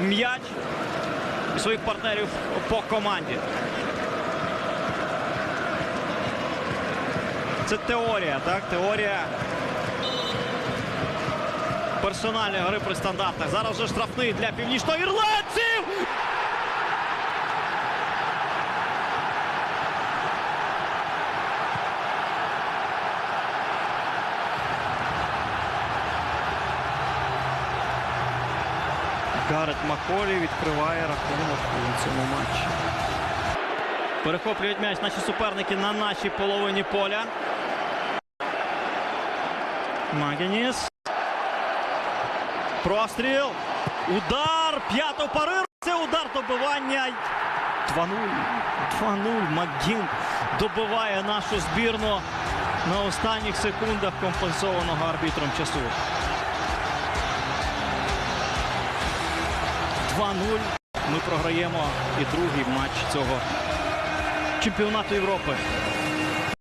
м'яч своїх партнерів по команді. Це теорія, так? Теорія персональної гри при стандартах. Зараз вже штрафний для північноірландців. Гарет Маколі відкриває рахунок у цьому матчі. Перехоплюють м'яч наші суперники на нашій половині поля. Магініс. Простріл. Удар. П'ято парир. Це удар добивання. 2-0. 2-0. Макгін добиває нашу збірну на останніх секундах компенсованого арбітром часу. 2-0. Ми програємо і другий матч цього чемпіонату Європи.